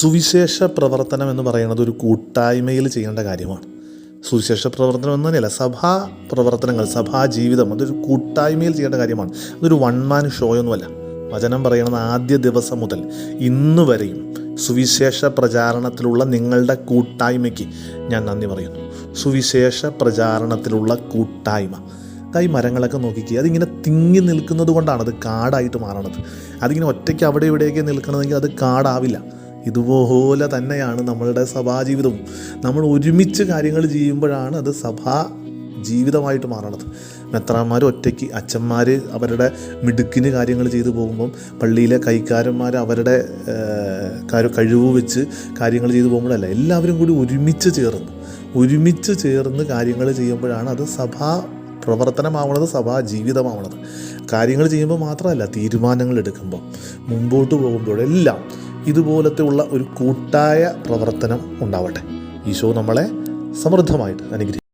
സുവിശേഷ പ്രവർത്തനം എന്ന് പറയുന്നത് ഒരു കൂട്ടായ്മയിൽ ചെയ്യേണ്ട കാര്യമാണ്. സുവിശേഷ പ്രവർത്തനം എന്നല്ല സഭാ പ്രവർത്തനങ്ങൾ സഭാ ജീവിതം അതൊരു കൂട്ടായ്മയിൽ ചെയ്യേണ്ട കാര്യമാണ്. അതൊരു വൺ മാൻ ഷോയൊന്നുമല്ല വചനം പറയുന്നത് ആദ്യ ദിവസം മുതൽ ഇന്ന് വരെയും സുവിശേഷ പ്രചാരണത്തിലുള്ള നിങ്ങളുടെ കൂട്ടായ്മയ്ക്ക് ഞാൻ നന്ദി പറയുന്നു. സുവിശേഷ പ്രചാരണത്തിലുള്ള കൂട്ടായ്മ. കൈ മരങ്ങളൊക്കെ നോക്കിക്കുക അതിങ്ങനെ തിങ്ങി നിൽക്കുന്നത് കൊണ്ടാണ് അത് കാടായിട്ട് മാറണത്. അതിങ്ങനെ ഒറ്റയ്ക്ക് അവിടെ ഇവിടെയൊക്കെ നിൽക്കണമെങ്കിൽ അത് കാടാവില്ല. ഇതുപോലെ തന്നെയാണ് നമ്മളുടെ സഭാജീവിതവും. നമ്മൾ ഒരുമിച്ച് കാര്യങ്ങൾ ചെയ്യുമ്പോഴാണ് അത് സഭാ ജീവിതമായിട്ട് മാറണത്. മെത്രാന്മാർ ഒറ്റയ്ക്ക് അച്ഛന്മാർ അവരുടെ മിടുക്കിന് കാര്യങ്ങൾ ചെയ്തു പോകുമ്പം പള്ളിയിലെ കൈക്കാരന്മാർ അവരുടെ കഴിവ് വെച്ച് കാര്യങ്ങൾ ചെയ്തു പോകുമ്പോഴല്ല എല്ലാവരും കൂടി ഒരുമിച്ച് ചേർന്ന് ഒരുമിച്ച് ചേർന്ന് കാര്യങ്ങൾ ചെയ്യുമ്പോഴാണ് അത് സഭാ പ്രവർത്തനമാവണത് സഭാ ജീവിതമാവണത്. കാര്യങ്ങൾ ചെയ്യുമ്പോൾ മാത്രമല്ല തീരുമാനങ്ങൾ എടുക്കുമ്പോൾ മുമ്പോട്ട് പോകുമ്പോഴെല്ലാം ഇതുപോലത്തെ ഉള്ള ഒരു കൂട്ടായ പ്രവർത്തനം ഉണ്ടാവട്ടെ. ഈശോ നമ്മളെ സമൃദ്ധമായിട്ട് അനുഗ്രഹിക്കും